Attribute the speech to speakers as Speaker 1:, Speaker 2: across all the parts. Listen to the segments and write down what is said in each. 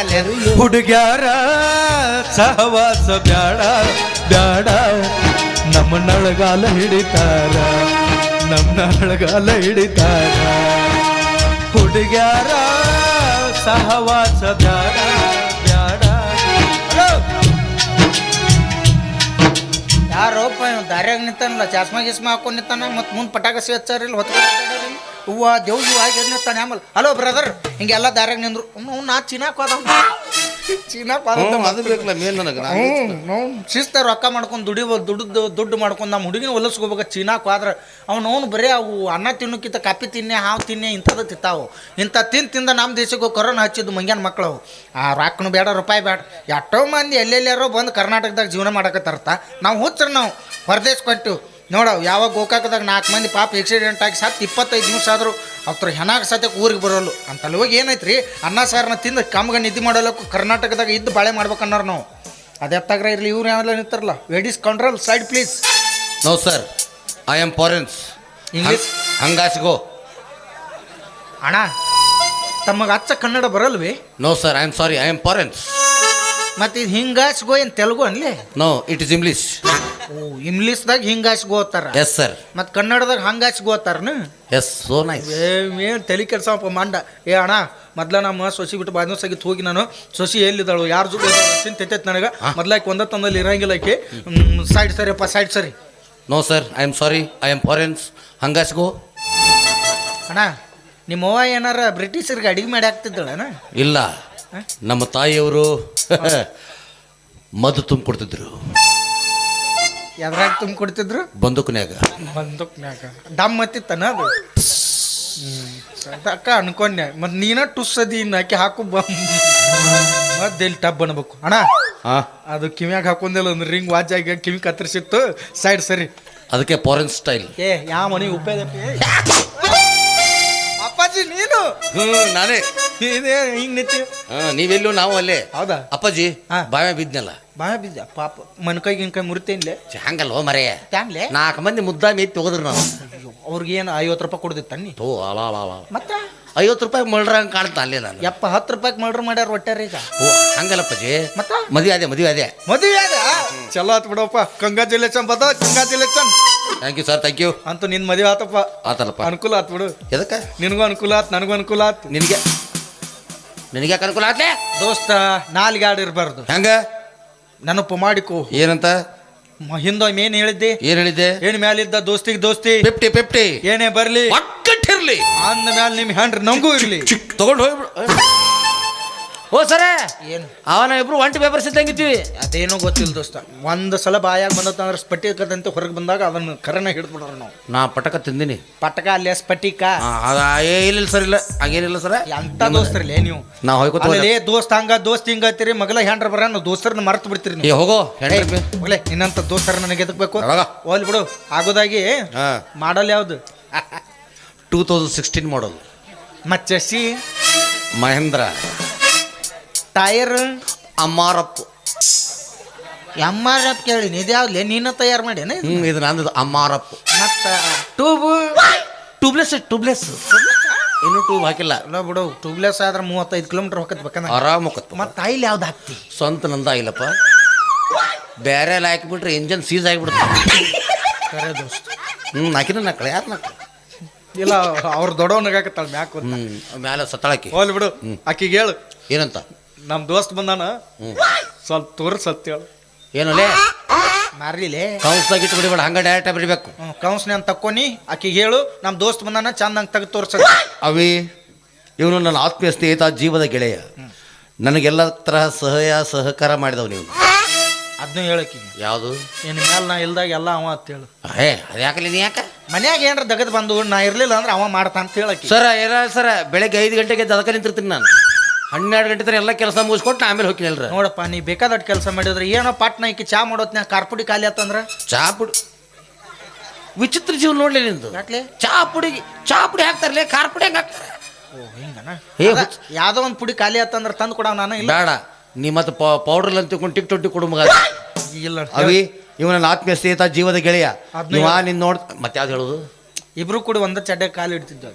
Speaker 1: ಅಲ್ಲಿ
Speaker 2: ಹುಡುಗ್ಯಾರ ಸಹವಾಸ ಬ್ಯಾಡ ಬ್ಯಾಡ. ನಮ್ಮ ನಳಗಾಲ ಹಿಡಿತಾರ ನಮ್ಮ ನಳಗಾಲ ಹಿಡಿತಾರ. ಹುಡುಗ್ಯಾರ ಸಹವಾಸ ಬ್ಯಾಡ ಬ್ಯಾಡ. ಯಾರು
Speaker 1: ಯಾರೋಪ ಇವ್ ದಾರ್ಯಾಗ ನಿಂತಾನಲ್ಲ ಚಾಸ್ಮಾ ಗಿಸ್ಮಾ ಹಾಕೊಂಡು ನಿಂತಾನ ಮತ್ತೆ ಮುಂದೆ ಪಟಾಕಸಿ ಹಚ್ಚಾರಿಲ್ಲ ಹೊತ್ಕೊಂಡು ಹೂವ ದೇವ್ ಜೀವ ಆಗಿ ತಾನೆ ಆಮೇಲೆ ಹಲೋ ಬ್ರದರ್ ಹಿಂಗೆಲ್ಲ ದಾರ್ಯಾಗ ನಿಂದ್ರು. ಅವ್ನು ನಾ ಚೀನಾ ಕೋದ ಚೀನಾಕ್ ಹೋದ
Speaker 3: ಹ್ಞೂ ಅದು ಬೇಕಲ್ಲ ಮೇನ್ ನನಗೆ.
Speaker 1: ಶಿಸ್ತ ರೊಕ್ಕ ಮಾಡ್ಕೊಂಡು ದುಡಿಬೋ ದುಡ್ದು ದುಡ್ಡು ಮಾಡ್ಕೊಂಡು ನಮ್ಮ ಹುಡುಗಿನ ಹೊಲಸ್ಕೋಬೇಕು ಚೀನಾಕ್ ಹೋದ್ರೆ. ಅವ್ನು ಅವ್ನು ಬರೀ ಅವು ಅನ್ನ ತಿನ್ನೋಕ್ಕಿಂತ ಕಾಪಿ ತಿನ್ನೆ ಹಾವು ತಿನ್ನೆ ಇಂಥದ್ದು ತಿತ್ತಾವು ಇಂಥ ತಿಂದು ತಿಂದ ನಮ್ಮ ದೇಶಕ್ಕೆ ಕೊರೋನಾ ಹಚ್ಚಿದ್ದು ಮಂಗ್ಯಾನ ಮಕ್ಕಳು. ಆ ರೊಕ್ಕನು ಬೇಡ ರೂಪಾಯಿ ಬೇಡ. ಎಷ್ಟೋ ಮಂದಿ ಎಲ್ಲೆಲ್ಲಾರೋ ಬಂದು ಕರ್ನಾಟಕದಾಗ ಜೀವನ ಮಾಡಕತ್ತಾರತ ನಾವು ಹುಚ್ಚರು ನಾವು. ಹೊರದೇಶ ಕೊಟ್ಟು ನೋಡವ್ ಯಾವಾಗ ಗೋಕಾಕದಾಗ ನಾಲ್ಕು ಮಂದಿ ಪಾಪ ಆಕ್ಸಿಡೆಂಟ್ ಆಗಿ ಸತ್ತು ಇಪ್ಪತ್ತೈದು ದಿವಸ ಆದರೂ ಅವ್ರ ಹೆಣಾಗ ಸತ್ಯಕ್ಕೆ ಊರಿಗೆ ಬರೋಲ್ಲ. ಅಂತಲ್ಲಿ ಹೋಗಿ ರೀ ಅನ್ನ ಸಾರನ್ನ ತಿಂದು ಕಮ್ಗ ನಿದ್ದೆ ಮಾಡೋಲ್ಲಕ್ಕೂ ಕರ್ನಾಟಕದಾಗ ಇದ್ದು ಬಾಳೆ ಮಾಡ್ಬೇಕನ್ನೋರು ನಾವು. ಅದೆತ್ತಾಗ್ರ ಇರಲಿ ಇವ್ರು ಯಾವೆಲ್ಲ ನಿಂತಾರಲ್ಲ ladies control side please
Speaker 3: no sir I am foreigns
Speaker 1: English
Speaker 3: ಹಂಗಾಸಿಗೋ
Speaker 1: ಅಣ್ಣ ತಮಗೆ ಅಚ್ಚ Kannada ಬರಲ್ವಿ?
Speaker 3: No sir I am sorry I am foreigns
Speaker 1: ಮತ್ತು ಇದು ಹಿಂಗಾಸ್ಗೋ ಏನು Telugu ಅನ್ಲಿ?
Speaker 3: No it is English
Speaker 1: ಓ ಇಂಗ್ಲೀಷ್ದಾಗ ಓದ್ತಾರ
Speaker 3: ಎಸ್ ಸರ್
Speaker 1: ಮತ್ ಕನ್ನಡದಾಗ ಹಂಗ ಓದ್ತಾರನು
Speaker 3: ಎಸ್ ಸೋ ನೈಸ್
Speaker 1: ಏನು ತಲೆ ಕೆಲಸ ಮಂಡ. ಏ ಅಣ್ಣ ಮೊದ್ಲ ನಮ್ಮ ಸೊಸಿ ಬಿಟ್ಟು ಬಾದ್ನ ಸಗಿತ್ ಹೋಗಿ ನಾನು. ಸೊಸಿ ಎಲ್ಲಿದ್ದಾಳು ಯಾರ ಜೊತೆ ತಿಂತೈತೆ ನನಗೆ. ಮೊದ್ಲಾಕಿ ಒಂದ ತಂದಲ್ಲಿ ಇರಂಗಿಲ್ಲ ಆಕಿ. ಸೈಡ್ ಸರಿಯಪ್ಪ ಸೈಡ್ ಸರಿ.
Speaker 3: No sir I am sorry I am foreigns ಹಂಗಾಸಿಗೋ
Speaker 1: ಅಣ್ಣ ನಿಮ್ಮ ನಿಮ್ಮವ್ವ ಏನಾರ ಬ್ರಿಟಿಷರಿಗೆ ಅಡಿಗೆ ಮಾಡಿ ಹಾಕ್ತಿದ್ದಳಣ್ಣ
Speaker 3: ಇಲ್ಲ. ನಮ್ಮ ತಾಯಿಯವರು ಮದ್ದು ತುಂಬಿಕೊಡ್ತಿದ್ರು.
Speaker 1: ಎದ್ರಾಗ ತುಂಬ ಕೊಡ್ತಿದ್ರು?
Speaker 3: ಬಂದೂಕ್ನ್ಯಾಗ.
Speaker 1: ಬಂದಕ್ನ್ಯಾಗ. ಡಮ್ ಮತ್ತಿತ್ತನ ಅದು? ಅಕ್ಕ ಅನ್ಕೊಂಡೆ. ಮತ್ ನೀನ ಟುಸ್ ಅದಿ ಇನ್ನು ಆಕೆ ಹಾಕು ಬ. ಮತ್ತೆ ಎಲ್ಲಿ ಟಬ್ ಅನ್ಬೇಕು. ಅಣ್ಣ
Speaker 3: ಹಾಂ.
Speaker 1: ಅದು ಕಿವ್ಯಾಗ ಹಾಕೊಂಡಿಲ್ಲ ಒಂದು ರಿಂಗ್ ವಾಚ್ ಆಗಿ ಕಿವಿ ಕತ್ತರಿಸಿತ್ತು. ಸೈಡ್ ಸರಿ.
Speaker 3: ಅದಕ್ಕೆ ಫಾರೆನ್ ಸ್ಟೈಲ್.
Speaker 1: ಏ ಯಾವ ಮನೆ ಉಪಯೋಗ ಅಪ್ಪಾಜಿ ನೀನು?
Speaker 3: ಹ್ಞೂ ನಾನೇ.
Speaker 1: ಇದೇ ಹಿಂಗ್ ನಿಂತಿ.
Speaker 3: ಹಾಂ ನೀವೆಲ್ಲೂ ನಾವು ಅಲ್ಲೇ.
Speaker 1: ಹೌದಾ?
Speaker 3: ಅಪ್ಪಾಜಿ
Speaker 1: ಹಾ.
Speaker 3: ಬಾಯ ಬಿದ್ನಲ್ಲ?
Speaker 1: ಬಾ ಬಿದ್ದ ಪಾಪ ಮನ್ಕೈ ಗಿನ್ಕೈ ಮುರಿತೇನ್ಲೆ?
Speaker 3: ಹಂಗಲ್ವ ಮರೆಯ
Speaker 1: ಟ್ಯಾಂಗ್ಲೆ
Speaker 3: ನಾಲ್ಕು ಮಂದಿ ಮುದ್ದಾಮಿ ಎತ್ತಿ ಹೋಗದ್ರು ನಾವು.
Speaker 1: ಅವ್ರಿಗೆ ಏನು ಐವತ್ತು ರೂಪಾಯಿ ಕೊಡ್ದಿತ್ತು ತನ್ನಿ?
Speaker 3: ಓ ಅಲ ಅಲ ಅಲ
Speaker 1: ಮತ್ತೆ?
Speaker 3: ಐವತ್ತು ರೂಪಾಯಿ ಮಳ್ರ ಹಂಗೆ ಕಾಣ್ತಾ ಅಲ್ಲೇ ನಾನು.
Speaker 1: ಯಪ್ಪ ಹತ್ತು ರೂಪಾಯಿ ಮರ್ಡ್ರ್ ಮಾಡ್ಯಾರ ಒಟ್ಟಾರ ಈಗ?
Speaker 3: ಓ ಹಂಗಲ್ಲಪ್ಪಾಜಿ
Speaker 1: ಮತ್ತ?
Speaker 3: ಮದುವೆ ಅದೇ ಮದುವೆ ಅದೇ
Speaker 1: ಮದುವೆ ಅದ ಚಲೋ ಆತ್ ಬಿಡಪ್ಪ. ಕಂಗ್ರಾಚುಲೇಷನ್ ಬದ congratulation
Speaker 3: thank you sir thank you
Speaker 1: ಅಂತೂ ನಿನ್ ಮದುವೆ ಆತಪ್ಪ.
Speaker 3: ಆತಲ್ಲಪ್ಪ.
Speaker 1: ಅನುಕೂಲ ಆತ್ ಬಿಡು.
Speaker 3: ಎದಕ್ಕೆ?
Speaker 1: ನಿನಗೂ ಅನುಕೂಲ ಆತ್ ನನಗೂ ಅನುಕೂಲ ಆತ್.
Speaker 3: ನಿನಗೆ? ನಿನಗೆ ಅನುಕೂಲ ಆತ್ಲೆ
Speaker 1: ದೋಸ್ತ ನಾಲ್ಗಾಡ್ ಇರಬಾರ್ದು.
Speaker 3: ಹೆಂಗ?
Speaker 1: ನೆನಪು ಮಾಡಿಕೋ.
Speaker 3: ಏನಂತ?
Speaker 1: ಹಿಂದ ಹಿಂದೊಮ್ಮೆ ಏನ್ ಹೇಳಿದ್ದೆ?
Speaker 3: ಏನ್ ಹೇಳಿದ್ದೆ?
Speaker 1: ಏನ್ ಮ್ಯಾಲಿದ್ದ ದೋಸ್ತಿಗೆ ದೋಸ್ತಿ?
Speaker 3: ಫಿಫ್ಟಿ ಫಿಫ್ಟಿ
Speaker 1: ಏನೇ ಬರ್ಲಿ?
Speaker 3: ಒಕ್ಕಟ್ಟಿರ್ಲಿ.
Speaker 1: ಅಂದ ಮ್ಯಾಲ ನಿಮ್ ಹ್ಯಾಂಡ್ರ್ ನಂಗೂ ಇರ್ಲಿ.
Speaker 3: ತಗೊಂಡು ಹೋಗ್ಬಿಡು. ಓ ಸರ!
Speaker 1: ಏನು?
Speaker 3: ಅವನ ಇಬ್ರು ಒಂಟಿ ಪೇಪರ್ಸ್ ಇದ್ದಂಗಿದ್ವಿ
Speaker 1: ಅದೇನೋ ಗೊತ್ತಿಲ್ಲ ದೋಸ್ತ. ಒಂದು ಸಲ ಬಾಯಾಗ ಬಂದತ್ತ ಸ್ಪಟ್ಟಿ ಅಂತ ಹೊರಗೆ ಬಂದಾಗ ಅದನ್ನ ಕರನ ಹಿಡಿದ್ಬಿಡ್ರ ನಾವು.
Speaker 3: ನಾ ಪಟಕ ತಿಂದಿನಿ.
Speaker 1: ಪಟಕ ಅಲ್ಲೇ ಸ್ಫಟಿಕ
Speaker 3: ಏ ಇಲ್ಲ ಸರ್ ಇಲ್ಲ. ಹಾಗೇನಿಲ್ಲ ಸರ.
Speaker 1: ಎಂತ ದೋಸ್ತರ್ಲೇ ನೀವು?
Speaker 3: ನಾ ಹೋಯ್ಕೋತ
Speaker 1: ಏ ದೋಸ್ತ ಹಂಗ ದೋಸ್ತ ಹಿಂಗ ಅಂತೀರಿ ಮಗಲ ಹ್ಯಾಂಡ್ರ ಬರ ನಾವು ದೋಸ್ತರನ್ನ ಮರ್ತು ಬಿಡ್ತೀರಿ ನೀವು.
Speaker 3: ಹೋಗೋ
Speaker 1: ಒಳ್ಳೆ ನಿನ್ನಂತ ದೋಸ್ತರ ನನಗೆ
Speaker 3: ಎದಕ್ಬೇಕು.
Speaker 1: ಹೋಲ್ ಬಿಡು ಆಗೋದಾಗಿ
Speaker 3: ಹಾ.
Speaker 1: ಮಾಡಲ್ ಯಾವ್ದು?
Speaker 3: ಟೂ ತೌಸಂಡ್ ಸಿಕ್ಸ್ಟೀನ್ ಮಾಡಲ್
Speaker 1: ಮಚ್ಚಸಿ
Speaker 3: ಮಹೇಂದ್ರ.
Speaker 1: ಟೈರ್.
Speaker 3: ಅಮ್ಮಾರಪ್ಪ.
Speaker 1: ಎಂ ಆರ್ ಎಫ್ ಕೇಳಿನಿ ಇದ್ಯಾವ್ದ್ಲೆ? ನೀನ ತಯಾರು ಮಾಡ್ಯಾನ
Speaker 3: ಹ್ಮ್ ಇದು ನಂದು ಅಮ್ಮಾರಪ್ಪ.
Speaker 1: ಮತ್ತ ಟ್ಯೂಬ್
Speaker 3: ಟ್ಯೂಬ್ಲೆಸ್ ಟ್ಯೂಬ್ಲೆಸ್ ಇನ್ನೂ ಟ್ಯೂಬ್ ಹಾಕಿಲ್ಲ.
Speaker 1: ಅಲ್ಲ ಬಿಡು ಟ್ಯೂಬ್ಲೆಸ್ ಆದ್ರೆ ಮೂವತ್ತೈದು ಕಿಲೋಮೀಟರ್ ಹೋಗತ್ ಬೇಕಂದ್ರೆ
Speaker 3: ಆರಾಮ್ ಹೋಗತ್ತೆ
Speaker 1: ಮತ್ತೆ ಆಯ್ಲ್ ಯಾವ್ದು ಹಾಕ್ತಿ?
Speaker 3: ಸ್ವಂತ ನಂದ ಆಗಿಲ್ಲಪ್ಪ. ಬೇರೆ ಎಲ್ಲ ಹಾಕಿಬಿಟ್ರೆ ಇಂಜನ್ ಸೀಸ್ ಆಗಿಬಿಡುತ್ತೆ
Speaker 1: ಕರೆ ದೋಸ್ತ.
Speaker 3: ಹ್ಞೂ ನಾಕಿನ ನಕ್ಕಳ ಯಾರು ನಕ್ಕಳ
Speaker 1: ಇಲ್ಲ ಅವ್ರ ದೊಡ್ಡವನಾಗತ್ತಾಳ ಮ್ಯಾಕ್
Speaker 3: ಹ್ಞೂ ಮ್ಯಾಲೆ ಸತ್ತಾಳಕಿ
Speaker 1: ಹೋಲ್ ಬಿಡು. ಆಕಿಗೆ ಹೇಳು.
Speaker 3: ಏನಂತ?
Speaker 1: ನಮ್ಮ ದೋಸ್ತ್ ಬಂದಾನ.
Speaker 3: ಹ್ಞೂ
Speaker 1: ಸ್ವಲ್ಪ ತೋರ್ಸ್ ಹೇಳು.
Speaker 3: ಏನಲ್ಲೇ
Speaker 1: ಮಾರ್ಲಿಲೆ?
Speaker 3: ಕೌನ್ಸ್ ಇಟ್ಟು ಬಿಡಿಬೇಡ ಹಂಗ ಡೈರೆಕ್ಟ್ ಬಿಡಬೇಕು.
Speaker 1: ಕೌನ್ಸ್ನ ಅಂತ ತಕ್ಕೊನಿ ಆಕಿಗೆ ಹೇಳು ನಮ್ಮ ದೋಸ್ತ್ ಬಂದಾನ ಚಂದಂಗೆ ತೆಗೆದು ತೋರ್ಸ.
Speaker 3: ಅವಿ ಇವನು ನನ್ನ ಆತ್ಮೀಯ ಸ್ನೇಹಿತ ಜೀವದ ಗೆಳೆಯ. ನನಗೆಲ್ಲ ತರಹ ಸಹಾಯ ಸಹಕಾರ ಮಾಡಿದವ್ ನೀವು
Speaker 1: ಅದನ್ನ ಹೇಳಕ್ಕೆ
Speaker 3: ಯಾವುದು?
Speaker 1: ನಿನ್ನ ಮೇಲೆ ನಾ ಇಲ್ದಾಗ ಎಲ್ಲ ಅವ ಅಂತ ಹೇಳು.
Speaker 3: ಏ ಅದು ಯಾಕಲಿ ನೀ ಯಾಕ?
Speaker 1: ಮನ್ಯಾಗ ಏನಾರ ದಗದ್ ಬಂದು ನಾ ಇರ್ಲಿಲ್ಲ ಅಂದ್ರೆ ಅವ ಮಾಡ್ತಾನ ಅಂತ ಹೇಳಕ್ಕೆ
Speaker 3: ಸರ ಏನ ಸರ ಬೆಳಗ್ಗೆ ಐದು ಗಂಟೆಗೆ ದದಕ ನಿಂತಿರ್ತೀನಿ ನಾನು. ಹನ್ನೆರಡು ಗಂಟೆ ತನಕ ಎಲ್ಲ ಕೆಲಸ ಮುಗಿಸ್ಕೊಟ್ಟು ಆಮೇಲೆ ಹೋಗಿ
Speaker 1: ನೋಡಪ್ಪ ನೀ ಬೇಕಾದಷ್ಟು ಕೆಲಸ ಮಾಡಿದ್ರೆ ಏನೋ ಪಾಟ್ನ ಈಕಿ ಚಾ ಮಾಡೋತ್ನ್ಯಾಗ ಕಾರ್ಪುಡಿ ಖಾಲಿ ಆತಂದ್ರ?
Speaker 3: ಚಾ ಪುಡಿ. ವಿಚಿತ್ರ ಜೀವನ ನೋಡ್ಲಿ ನಿಂದು.
Speaker 1: ಯಾಕ್ಲೆ?
Speaker 3: ಚಾ ಪುಡಿ ಚಾ ಪುಡಿ ಹಾಕ್ತಾರಲ್ಲ ಖಾರ ಪುಡಿ ಹೆಂಗೆ ಹಾಕ್ತಾರೆ?
Speaker 1: ಓ ಹಿಂಗನ?
Speaker 3: ಏ,
Speaker 1: ಅದ,
Speaker 3: ಹುಚ್ಚ.
Speaker 1: ಯಾವ್ದೋ ಒಂದು ಪುಡಿ ಖಾಲಿ ಆತಂದ್ರೆ ತಂದು ಕೊಡವ ನಾನು ಇಲ್ಲ?
Speaker 3: ಬೇಡ. ನೀ ಮತ್ತೆ ಪೌಡರ್ ಅಂತ ತಿಳ್ಕೊಂಡು ಟಿಕ್ ಟೊಟ್ಟಿ ಕೊಡು ಮಗ.
Speaker 1: ಇಲ್ಲ.
Speaker 3: ಅವಿ ಇವನ ನನ್ನ ಆತ್ಮೀಯ ಸ್ನೇಹಿತ ಜೀವದ ಗೆಳೆಯ.
Speaker 1: ಅದ್ನ
Speaker 3: ಇವ
Speaker 1: ನೋಡ್ತ
Speaker 3: ನಿನ್ ನೋಡ್ ಮತ್ತೆ ಯಾವ್ದು ಹೇಳೋದು?
Speaker 1: ಇಬ್ರು ಕೂಡ ಒಂದ ಚಡ್ಡೆ ಕಾಲು ಇಡ್ತಿದ್ವಿ.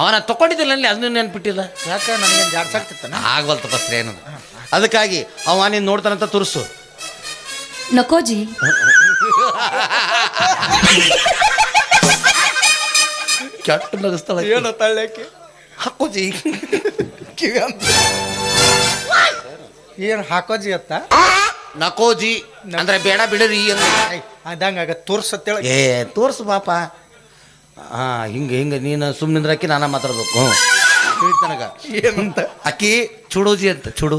Speaker 3: ಅವನ ತಕೊಂಡಿದ್ದಿಲ್ಲ ಅಲ್ಲಿ ಅದನ್ನ ನೆನ್ಪಿಟ್ಟಿಲ್ಲ
Speaker 1: ಯಾಕೆ? ನನಗೆ ಜಾಡ್ಸಾಕ್ತಿತ್ತಾನ
Speaker 3: ಆಗವಲ್ತ ಬಸ್ರಿ ಏನದು. ಅದಕ್ಕಾಗಿ ಅವ ನೀನು ನೋಡ್ತಾನಂತ ತುರ್ಸು.
Speaker 4: ನಕೋಜಿ.
Speaker 3: ಕೆಟ್ಟ ನಗಿಸ್ತಾಳ
Speaker 1: ಏನು ತಳ್ಳಕ್ಕೆ
Speaker 3: ಹಾಕೋಜಿ.
Speaker 1: ಕಿವಿ ಅಂತ ಏನು ಹಾಕೋಜಿ ಅತ್ತ?
Speaker 3: ನಕೋಜಿ ಅಂದ್ರೆ ಬೇಡ ಬಿಡರಿ
Speaker 1: ಅದಂಗ ತೋರ್ಸತ್ತೇಳ
Speaker 3: ಏ ತೋರ್ಸು ಪಾಪ. ಹಾ ಹಿಂಗೆ ಹಿಂಗೆ ನೀನು ಸುಮ್ಮನಿಂದ್ರಕ್ಕಿ ನಾನ ಮಾತಾಡ್ಬೇಕು. ಹ್ಞೂ
Speaker 1: ಏನಂತ?
Speaker 3: ಅಕ್ಕಿ ಚುಡೋಜಿ ಅಂತ. ಚುಡು.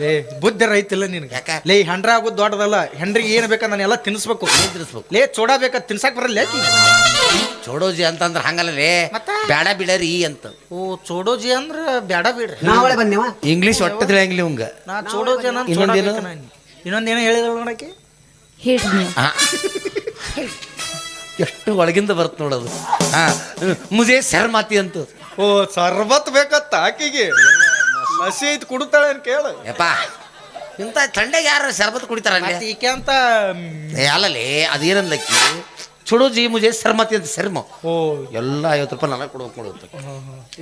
Speaker 1: ಲೇ ಬುದ್ಧಿ ರೈತಿಲ್ಲ ನಿನಗೆ.
Speaker 3: ಯಾಕ?
Speaker 1: ಲೇ ಹೆಂಡ್ರ ಆಗೋದು ದೊಡ್ಡದಲ್ಲ. ಹೆಂಡ್ರಿಗೆ ಏನು ಬೇಕಾ ನಾನು ಎಲ್ಲ ತಿನ್ಸ್ಬೇಕು.
Speaker 3: ತಿನ್ನಿಸ್ಬೇಕು
Speaker 1: ಲೇ ಚೋಡ ಬೇಕಾ? ತಿನ್ಸಕ್ ಬರಲ್ಲ ಯಾಕೆ
Speaker 3: ಚೋಡೋಜಿ ಅಂತಂದ್ರೆ ಹಂಗಲ್ಲ ರೇ
Speaker 1: ಮತ್ತೆ?
Speaker 3: ಬೇಡ ಬಿಡರಿ ಅಂತ.
Speaker 1: ಓ ಚೋಡೋಜಿ ಅಂದ್ರ ಬ್ಯಾಡ ಬಿಡ್ರಿ
Speaker 5: ನಾವಳೆ ಬಂದೇವ
Speaker 3: ಇಂಗ್ಲೀಷ್ ಒಟ್ಟ ತಿಳಿಯಂಗಿಲ್ಲ ಇವಂಗ.
Speaker 1: ನಾ ಚೋಡೋಜಿ ಅನ್ನೋ
Speaker 3: ಇನ್ನೊಂದೇನು?
Speaker 1: ಇನ್ನೊಂದೇನೋ ಹೇಳಿದ್ರು ನೋಡಕ್ಕೆ?
Speaker 4: ಹೇಳ್ರಿ ನೀವು
Speaker 3: ಆ. ಎಷ್ಟು ಒಳಗಿಂದ ಬರುತ್ತೆ ನೋಡೋದು ಹಾ ಮುಜೆ ಶರ್ಮಾತಿ ಅಂತ.
Speaker 1: ಓ ಸರ್ಬತ್ ಬೇಕತ್ತ ಆಕಿಗೆ. ಲಸಿ ಐತಿ ಕುಡ್ತಾಳೆ ಅಂತ ಕೇಳ.
Speaker 3: ಯಪ್ಪ ಇಂಥ ಥಂಡೆಗೆ ಯಾರು ಶರ್ಬತ್ ಕುಡಿತಾರ
Speaker 1: ಈಕೆ ಅಂತ
Speaker 3: ಏ ಅಲ್ಲಲ್ಲಿ ಅದೇನಲ್ಲಕ್ಕಿ ಚುಡೋಜಿ ಮುಜೆ ಶರ್ಮತಿ ಅಂತ ಶರ್ಮ
Speaker 1: ಓ.
Speaker 3: ಎಲ್ಲ ಐವತ್ತು ರೂಪಾಯಿ ನನಗೆ ಕೊಡ್ಬೇಕು ಕೊಡುತ್ತೆ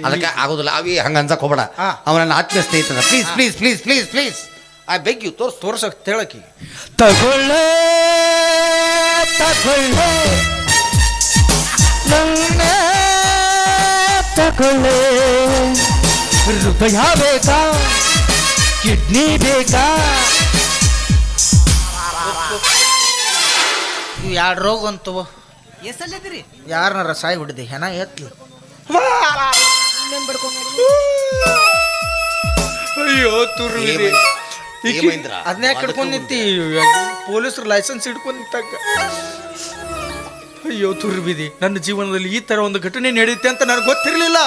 Speaker 3: ಅದಕ್ಕೆ ಆಗೋದಿಲ್ಲ. ಅವಿ ಹಂಗ ಅನ್ಸಕ್ ಹೋಗಬೇಡ.
Speaker 1: ಅವನನ್ನ
Speaker 3: ಅವನ ಆತ್ಮೀಯ ಸ್ನೇಹಿತನ please please please please please ಆ ಬೆಗ್ಗಿ ಯು ತೋರ್ಸ್.
Speaker 1: ತೋರ್ಸಕ್ ತೇಳಕಿ
Speaker 2: ತಗೊಳ್ಳೇ ತಗೊಳ್ಳೆ. ನನ್ನ ತಗೊಳ್ಳೆ. ಹೃದಯ ಬೇಕಾ? ಕಿಡ್ನಿ ಬೇಕಾ?
Speaker 1: ಇವು ಎರಡು ರೋಗ ಅಂತವ
Speaker 5: ಎಷ್ಟಲ್ಲಿದ್ದೀರಿ
Speaker 1: ಯಾರನ್ನಾರ ಸಾಯಿ ಹೊಡಿದೆ ಹೆಣ ಎತ್ಲಿ. ಅಯ್ಯೋ ತುರು ಅದನ್ನೇ ಕಟ್ಕೊಂಡ್ ನಿಂತಿ ಪೊಲೀಸರು ಲೈಸೆನ್ಸ್ ಹಿಡ್ಕೊಂಡ್ ನಿಂತಾಗ ಅಯ್ಯೋ ತುರ್ಬಿದಿ ನನ್ನ ಜೀವನದಲ್ಲಿ ಈ ತರ ಒಂದು ಘಟನೆ ನಡೆಯುತ್ತೆ ಅಂತ ನನಗೆ ಗೊತ್ತಿರಲಿಲ್ಲ.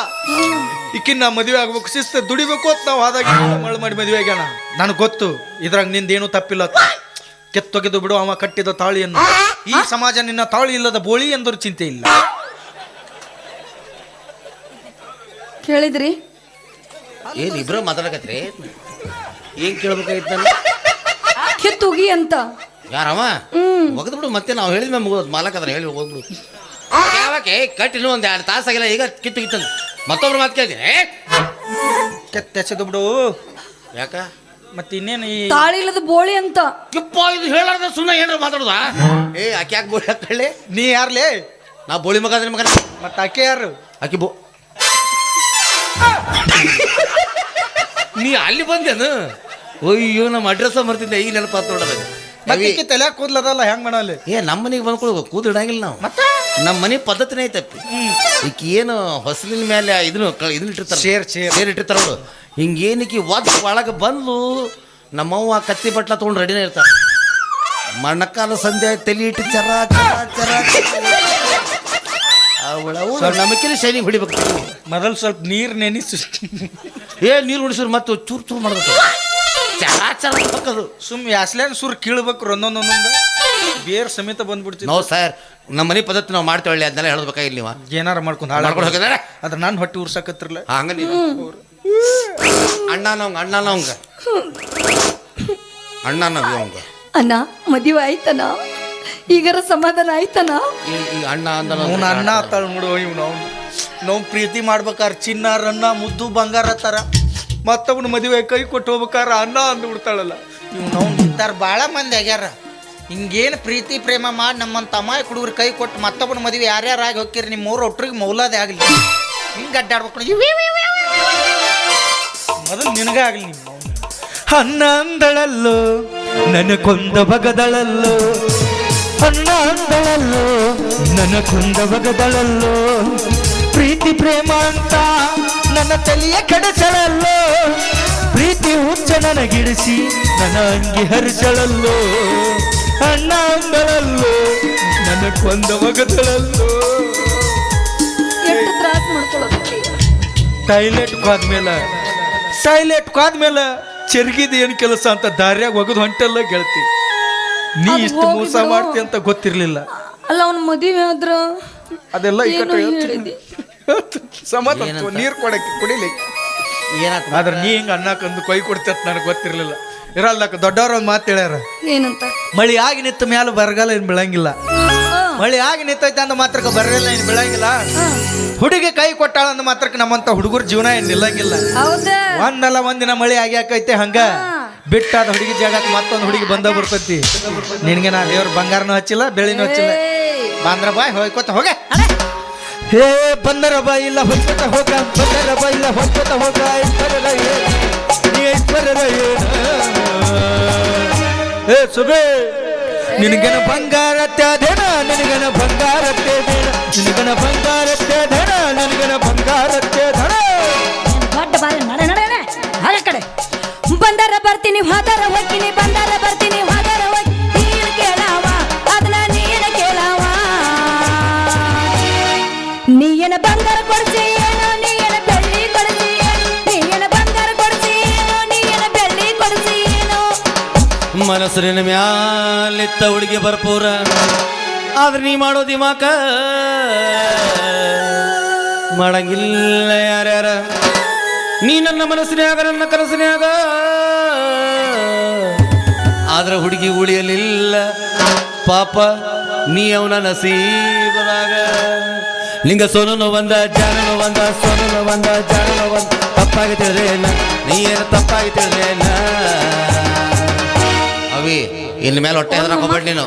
Speaker 1: ಈಕಿನ ನಾ ಮದುವೆ ಆಗ್ಬೇಕು ಶಿಸ್ತ ದುಡಿಬೇಕು ಅಂತ ನಾವು ಆದಾಗ ಮಳ ಮಾಡಿ ಮದುವೆ ಆಗ್ಯಾನ. ನನಗೆ ಗೊತ್ತು ಇದ್ರಾಗ ನಿಂದೇನು ತಪ್ಪಿಲ್ಲ ಕೆತ್ತೊಗೆದು ಬಿಡು ಅವ ಕಟ್ಟಿದ ತಾಳಿಯನ್ನು. ಈ ಸಮಾಜ ನಿನ್ನ ತಾಳಿ ಇಲ್ಲದ ಬೋಳಿ ಎಂದರು ಚಿಂತೆ ಇಲ್ಲ.
Speaker 4: ಕೇಳಿದ್ರಿ?
Speaker 3: ಏನ್ ಇಬ್ರು ಮಾತಾಡಕತ್ರಿ ಏನ್ ಕೇಳ್ಬೇಕಾಗಿತ್ತು ನಾನು
Speaker 4: ಕಿತ್ತುಗಿ ಅಂತ.
Speaker 3: ಯಾರವ?
Speaker 4: ಹ್ಮ್.
Speaker 3: ಬಿಡು ಮತ್ತೆ ನಾವು ಹೇಳಿದ್ಮೇಲೆ ಮುಗಿದ್ ಮಾಲಕ್ ಅದ್ರ ಹೇಳಿ ಹೋಗ್ಬಿಡು. ಯಾವಾಗೆ ಕಟ್ಟಿಲ್ಲ ಒಂದ್ ಎರಡು ತಾಸಾಗಿಲ್ಲ ಈಗ ಕಿತ್ತು ಕಿತ್ತಂದು ಮತ್ತೊಬ್ರು ಮಾತು ಕೇಳ್ತೀನಿ. ಏ?
Speaker 1: ಕೆತ್ತೆಸೆದು ಬಿಡು.
Speaker 3: ಯಾಕ?
Speaker 1: ಮತ್ತೆ ಇನ್ನೇನು ಈ
Speaker 4: ತಾಳಿ ಇಲ್ಲದ ಬೋಳಿ ಅಂತ.
Speaker 3: ಕಿಪ್ಪ ಇದು ಹೇಳಾರ್ದ ಸುಮ್ಮನೆ ಏನಾರು ಮಾತಾಡುದಾ? ಏ ಆಕೆ ಯಾಕೆ ಬೋಳಿ ಹಾಕೊಳ್ಳಿ
Speaker 1: ನೀ ಯಾರ್ಲೇ?
Speaker 3: ನಾ ಬೋಳಿ ಮಗ ಅದ್ರ ಮಗನ.
Speaker 1: ಮತ್ತೆ ಆಕೆ ಯಾರು?
Speaker 3: ಆಕಿ ಬೋ ನೀ ಅಲ್ಲಿ ಬಂದೇನು ಅಯ್ಯೋ ನಮ್ಮ ಅಡ್ರೆಸ್ ಮರ್ತಿದ್ದೆ ಈಗ ನೆನಪಾತ್ ನೋಡೋದು
Speaker 1: ಮತ್ತೆ ಈಕೆ ತಲೆ ಕೂದ್ಲದಲ್ಲ ಹೆಂಗ್ ಮಾಡಲ್ಲಿ
Speaker 3: ಏ ನಮ್ಮ ಮನೆಗೆ ಬಂದ್ಕೊಳ್ಬೇಕು ಕೂದು ಇಡಂಗಿಲ್ಲ ನಾವು.
Speaker 1: ಮತ್ತೆ?
Speaker 3: ನಮ್ಮ ಮನೆ ಪದ್ಧತಿನೇ ಐತಪ್ಪಿ. ಈಕಿ ಏನು ಹೊಸಲಿನ ಮೇಲೆ ಇದನ್ನು ಇದನ್ನ ಇಟ್ಟಿರ್ತಾರೆ.
Speaker 1: Share, share.
Speaker 3: ಶೇರ್ ಇಟ್ಟಿರ್ತಾರ ಅವರು ಹಿಂಗೇನಕ್ಕೆ ಒದ್ ಒಳಗೆ ಬಂದು ನಮ್ಮವ್ವ ಕತ್ತಿ ಬಟ್ಲ ತೊಗೊಂಡು ರೆಡಿನೇ ಇರ್ತಾರೆ ಮಣ್ಣಕಾಲ ಸಂಧ್ಯಾ ತಲೆ ಇಟ್ಟು ಚರ ಚರ ಚರ. ಅವಳ ನಮಕಿನ ಶೈನಿಗೆ ಹೊಡಿಬೇಕು.
Speaker 1: ಮೊದಲು ಸ್ವಲ್ಪ ನೀರು ನೆನೆಸಿ.
Speaker 3: ಏ ನೀರು ಉಡಿಸಿದ್ರು ಮತ್ತೆ ಚೂರು ಚೂರು ಮಾಡ್ಬೇಕು. ಚರ ಹಾಕೋದು
Speaker 1: ಸುಮ್ ಯಾಸ್ಲೇನ್ ಸುರ್ ಕೀಳ್ಬೇಕು ಒಂದೊಂದೊಂದೊಂದು ಬೇರ್ ಸಮೇತ ಬಂದ್ಬಿಡ್ತೀವಿ
Speaker 3: ನಾವು ಸರ್ ನಮ್ಮ ಮನೆ ಪದ್ಧತಿ ನಾವು ಮಾಡ್ತೇವೆ ಅದನ್ನೆಲ್ಲ ಹೇಳ್ಬೇಕಾಗಿಲ್ಲ ನೀವು
Speaker 1: ಏನಾರ ಮಾಡ್ಕೊಂಡು ಹಾಳು
Speaker 3: ಮಾಡ್ಕೊಂಡು ಹೋಗಿದಾರೆ?
Speaker 1: ಅದ್ರ ನಾನು ಹೊಟ್ಟೆ ಉರ್ಸಕತ್ತಿರ್ಲ.
Speaker 3: ಹಂಗ ನೀವು. ಅಣ್ಣ ನವಂಗ ಅಣ್ಣ ನವಂಗ. ಅಣ್ಣ ನವ್ ಅವಂಗ?
Speaker 4: ಅಣ್ಣ ಮದುವೆ ಆಯ್ತನ ಈಗರ ಸಮಾಧಾನ ಆಯ್ತನ
Speaker 3: ಅಣ್ಣ ಅಂದ
Speaker 1: ಅವ್ನ ಅಣ್ಣ ಅತ್ತಾಳ ನೋಡು ಇವ್ನು ಅವ್ನು. ನಾವು ಪ್ರೀತಿ ಮಾಡ್ಬೇಕಾರೆ ಚಿನ್ನಾರನ್ನ ಮುದ್ದು ಬಂಗಾರ ತರ. ಮತ್ತವನು ಮದುವೆ ಕೈ ಕೊಟ್ಟು ಹೋಗ್ಬೇಕಾರ ಅನ್ನ ಅಂದು ಬಿಡ್ತಾಳಲ್ಲ. ಇವ್ನು ಅವ್ನು ನಿಂತಾರ ಭಾಳ ಮಂದಿ ಆಗ್ಯಾರ. ಹಿಂಗೇನು ಪ್ರೀತಿ ಪ್ರೇಮ ಮಾಡಿ ನಮ್ಮಂತ ತಮ್ಮ ಹುಡುಗರು ಕೈ ಕೊಟ್ಟು ಮತ್ತೊಬ್ಬನ ಮದುವೆ ಯಾರ್ಯಾರು ಆಗಿ ಹೋಗ್ತೀರಿ ನಿಮ್ಮ ಮೂರು ಒಟ್ಟರಿಗೆ ಮೌಲಾದೆ ಆಗಲಿ. ಹಿಂಗೆ ಅಡ್ಡಾಡ್ಬೇಕು. ಮೊದಲು ನಿನಗೆ ಆಗಲಿ ನಿಮ್ಮ.
Speaker 2: ಅನ್ನ ಅಂದಳಲ್ಲೋ ನನ್ನ ಕೊಂದ ಬಗದಳಲ್ಲೋ. ಅನ್ನ ಅಂದಳಲ್ಲೋ ನನ್ನ ಕೊಂದ ಬಗದಳಲ್ಲೋ. ಪ್ರೀತಿ ಪ್ರೇಮ ಅಂತ ನನ್ನ ತಲೆಯ ಕಡಚಳಲ್ಲೋ ಪ್ರೀತಿ ಹುಚ್ಚ ನನಗಿಡಿಸಿ ನನ್ನ ಅಂಗಿ ಹರಿಸಳಲ್ಲೋ? ಅಣ್ಣ ಅಂಬಳಲ್ಲೋ ನನ್ನ ಕೊಂದ
Speaker 4: ಮಗದಳಲ್ಲೋ? ಟೈಲೆಟ್ ಕಾದ್ಮೇಲೆ.
Speaker 1: ಟೈಲೆಟ್ ಹೋದ್ಮೇಲೆ ಚೆರ್ಗಿದ ಏನು ಕೆಲಸ ಅಂತ ದಾರ್ಯಾಗ ಒಗದು ಹೊಂಟಲ್ಲ ಗೆಳತಿ. ನೀ ಇಷ್ಟು ಮೋಸ ಮಾಡ್ತಿ ಅಂತ ಗೊತ್ತಿರ್ಲಿಲ್ಲ.
Speaker 4: ಅಲ್ಲ ಅವ್ನ ಮದುವೆ ಆದ್ರ
Speaker 1: ಅದೆಲ್ಲ ಈ ಕಡೆ
Speaker 3: ಏನಂತ?
Speaker 1: ನೀರು ಕೊಡಕ್ಕೆ ಕುಡಿಲಿ.
Speaker 3: ಏನಾತ?
Speaker 1: ಆದ್ರೆ ನೀ ಹಿಂಗೆ ಅನ್ನಕ್ಕಂದು ಕೈ ಕೊಡ್ತಿ ಅಂತ ನನಗೆ ಗೊತ್ತಿರಲಿಲ್ಲ. ಇರಲ್ಲಕ್ಕ ದೊಡ್ಡವ್ರ ಒಂದು ಮಾತು ಹೇಳ್ಯಾರ.
Speaker 4: ಏನಂತ?
Speaker 1: ಮಳಿ ಆಗಿ ನಿಂತ ಮ್ಯಾಲ ಬರಗಾಲ ಏನು ಬೀಳಂಗಿಲ್ಲ. ಮಳಿ ಆಗಿ ನಿಂತೈತೆ ಅಂದ ಮಾತ್ರಕ್ಕೆ ಬರಲಿಲ್ಲ ಏನು ಬೀಳಂಗಿಲ್ಲ. ಹುಡುಗಿ ಕೈ ಕೊಟ್ಟಾಳ ಅಂದ ಮಾತ್ರಕ್ಕೆ ನಮ್ಮಂತ ಹುಡುಗರ ಜೀವನ ಏನು ನಿಲ್ಲಂಗಿಲ್ಲ.
Speaker 4: ಹೌದಾ?
Speaker 1: ಒಂದಲ್ಲ ಒಂದಿನ ಆಗಿ ಹಾಕೈತೆ ಹಂಗ. ಬಿಟ್ಟಾದ ಹುಡುಗಿ ಜಾಗಕ್ಕೆ ಮತ್ತೊಂದು ಹುಡುಗಿ ಬಂದ ಬರ್ತೈತಿ. ನಿನಗೆ ನಾ ದೇವ್ರ ಬಂಗಾರನೂ ಹಚ್ಚಿಲ್ಲ ಬೆಳಿನೂ ಹಚ್ಚಿಲ್ಲ. ಬಾಂದ್ರ ಬಾಯ್ ಹೋಯ್ಕೋತ ಹೋಗ.
Speaker 2: ಹೇ, ಬಂದರ ಬಾಯಿಲ್ಲ ಹೊಚ್ಚತ ಹೋಗ, ಬಂದರ ಬಾಯಿಲ್ಲ ಹೊಚ್ಚತ ಹೋಗ ಐಶ್ವರ್ಯದ ಐಶ್ವರ್ಯದ. ಏ ಸುಬೇ, ನಿನಗನ
Speaker 4: ಬಂಗಾರ ಧನ
Speaker 3: ಮನಸ್ಸಿನ ಮ್ಯಾಲಿತ್ತ ಹುಡುಗಿ ಬರ್ಪೂರ. ಆದ್ರೆ ನೀ ಮಾಡೋ ದಿಮಾಕ ಮಾಡಂಗಿಲ್ಲ ಯಾರ್ಯಾರ ನೀ ನನ್ನ ಮನಸ್ಸಿನಾಗ ನನ್ನ ಕನಸಿನಾಗ ಆದ್ರೆ ಹುಡುಗಿ ಉಳಿಯಲಿಲ್ಲ. ಪಾಪ, ನೀ ಅವನ ನಸೀಬದಾಗ. ನಿಂಗ ಸೋನನು ಬಂದ ಜಾನನು ಬಂದ ಸೋನನು ಬಂದ ಜಾನನು ಬಂದ ತಪ್ಪಾಗಿ ತಿಳಿದೇನ ನೀ ಏನು ತಪ್ಪಾಗಿ ತಿಳಿದೇನ ಅವಿ ಇನ್ ಮೇಲೆ ಹೊಟ್ಟೆ ಅದ್ರ ಹೋಗ್ಬೇಡ ನೀನು.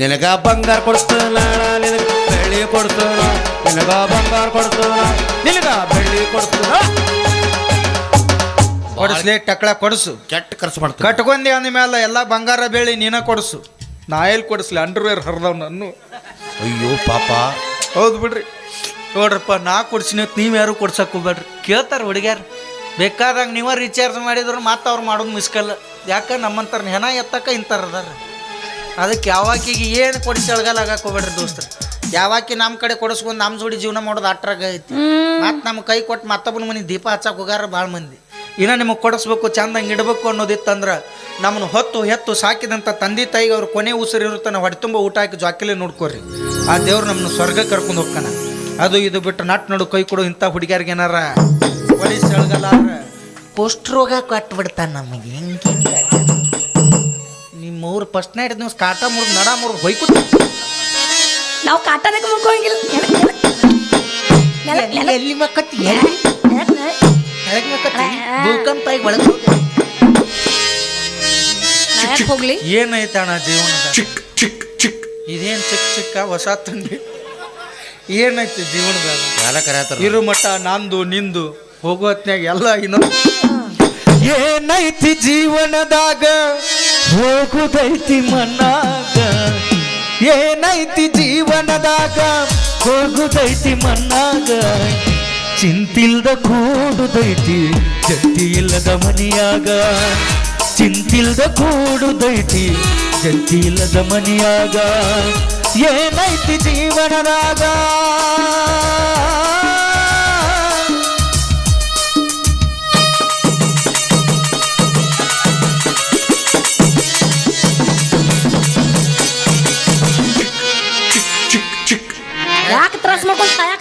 Speaker 3: ನಿನಗ ಬಂಗಾರ ಕೊಡ್ತಾನ ನಿನಗ ಬೆಳ್ಳಿ ಕೊಡ್ತಾನ ನಿನಗ ಬಂಗಾರ ಕೊಡ್ತಾನ ನಿನಗ ಬೆಳ್ಳಿ ಕೊಡ್ತಾನ
Speaker 1: ಕೊಡಿಸ್ಲಿ ಟಕ್ಳ ಕೊಡಿಸು.
Speaker 3: ಕೆಟ್ಟ ಖರ್ಚು ಮಾಡ್ತು
Speaker 1: ಕಟ್ಕೊಂಡಿ ಅಂದ ಮೇಲೆ ಎಲ್ಲ ಬಂಗಾರ ಬೆಳ್ಳಿ ನೀನ ಕೊಡಿಸು. ನಾ ಎಲ್ಲಿ ಕೊಡಿಸ್ಲಿ? ಅಂಡರ್ವೇರ್ ಹರಿದವ್ ನನ್ನು.
Speaker 3: ಅಯ್ಯೋ ಪಾಪ.
Speaker 1: ಹೌದು ಬಿಡ್ರಿ. ನೋಡ್ರಪ್ಪ ನಾ ಕೊಡ್ಸಿನ ನೀವು ಯಾರು ಕೊಡ್ಸಕ್ ಹೋಗ್ಬೇಡ್ರಿ. ಕೇಳ್ತಾರ ಹುಡುಗ್ಯಾರ. ಬೇಕಾದಾಗ ನೀವ ರೀಚಾರ್ಜ್ ಮಾಡಿದ್ರು ಮತ್ತೆ ಅವ್ರು ಮಾಡೋದು ಮಿಸ್ಕಲ್ಲ ಯಾಕೆ ನಮ್ಮಂತಾರ ಹೆಣ ಎತ್ತಕ್ಕ ಅದಾರ? ಅದಕ್ಕೆ ಯಾವಾಕಿಗೆ ಏನು ಕೊಡಿ ಚಳಗಾಲ ಆಗಕ್ಕೆ ಹೋಗ್ಬೇಡ್ರಿ ದೋಸ್ತರು. ಯಾವಾಕಿ ನಮ್ಮ ಕಡೆ ಕೊಡಿಸ್ಕೊಂಡು ನಮ್ಮ ಜೋಡಿ ಜೀವನ ಮಾಡೋದು ಅಟ್ರಾಗ ಐತಿ. ಮತ್ತು ನಮ್ಮ ಕೈ ಕೊಟ್ಟು ಮತ್ತೊಬ್ಬನ ಮನೆ ದೀಪ ಹಚ್ಚಕ್ಕೆ ಹೋಗಾರ ಭಾಳ ಮಂದಿ. ಇನ್ನು ನಿಮಗೆ ಕೊಡಿಸ್ಬೇಕು ಚಂದಂಗೆ ಇಡಬೇಕು ಅನ್ನೋದಿತ್ತಂದ್ರೆ ನಮ್ಮನ್ನು ಹೊತ್ತು ಹೆತ್ತು ಸಾಕಿದಂಥ ತಂದೆ ತಾಯಿಗೆ ಅವ್ರು ಕೊನೆ ಉಸಿರು ಇರುತ್ತಾನೆ ಹೊಟ್ಟೆ ತುಂಬ ಊಟ ಹಾಕಿ ಜಾಕಿಲೆ ನೋಡ್ಕೋರಿ. ಆ ದೇವ್ರು ನಮ್ಮನ್ನು ಸ್ವರ್ಗ ಕರ್ಕೊಂಡು ಹೋಗ್ತಾನೆ. ಅದು ಇದು ಬಿಟ್ಟು ನಟ್ ನಡು ಕೈ ಕೊಡು ಇಂಥ ಹುಡುಗಿಯರಿಗೆ ಏನಾರ? ಪೊಲೀಸ್ ಎಳಗಲ್ಲ ಪೋಸ್ಟ್ ರೋಗ ಕೊಟ್ಬಿಡ್ತಾನೆ ನಮಗೆ ಹೆಂಗೆ ನಿಮ್ಮ ಊರು ಫಸ್ಟ್ ನೈಟ್ ನೀವು ಕಾಟ ಮುರಿದು ನಡ ಮುರಿದು ಹೊಯ್ಕು
Speaker 4: ನಾವು ಕಾಟನಕ್ಕೆ ಮುಕ್ಕೋಂಗಿಲ್ಲ.
Speaker 1: ಎಲ್ಲಿ ಮಕ್ಕತ್ತಿ. ಕೆಳಗೆ ಮಕ್ಕತ್ತಿ? ಭೂಕಂಪ ಈಗ ಒಳಗೆ ಹೋಗ್ಲಿ.
Speaker 4: ಏನೈತಣ ಯಾಕ್ ಚಿಕ್
Speaker 1: ಏನೈತಣ ಜೀವನದ ಇದೇನ್ ಚಿಕ್ಕ ಚಿಕ್ಕ ಹೊಸ ತಂದೆ? ಏನೈತಿ ಜೀವನದಾಗ?
Speaker 3: ಯಾರ ಕರೆಯತ್ತಾರ
Speaker 1: ಇರು ಮಠ ನಂದು ನಿಂದು ಹೋಗೋ ಹೊತ್ನ್ಯಾಗ ಎಲ್ಲ ಇನ್ನೊಂದು
Speaker 2: ಏನೈತಿ ಜೀವನದಾಗ? ಹೋಗುದೈತಿ ಮನ್ನಾಗ. ಏನೈತಿ ಜೀವನದಾಗ? ಹೋಗುದೈತಿ ಮನ್ನಾಗ. ಚಿಂತಿಲ್ದ ಕೂಡುದೈತಿ ಜಂತಿ ಇಲ್ಲದ ಮನಿಯಾಗ. ಚಿಂತಿಲ್ದ ಕೂಡುದೈತಿ ಜಂತಿ ಇಲ್ಲದ ಮನಿಯಾಗ. ಏನೈತಿ ಜೀವನದಾಗ?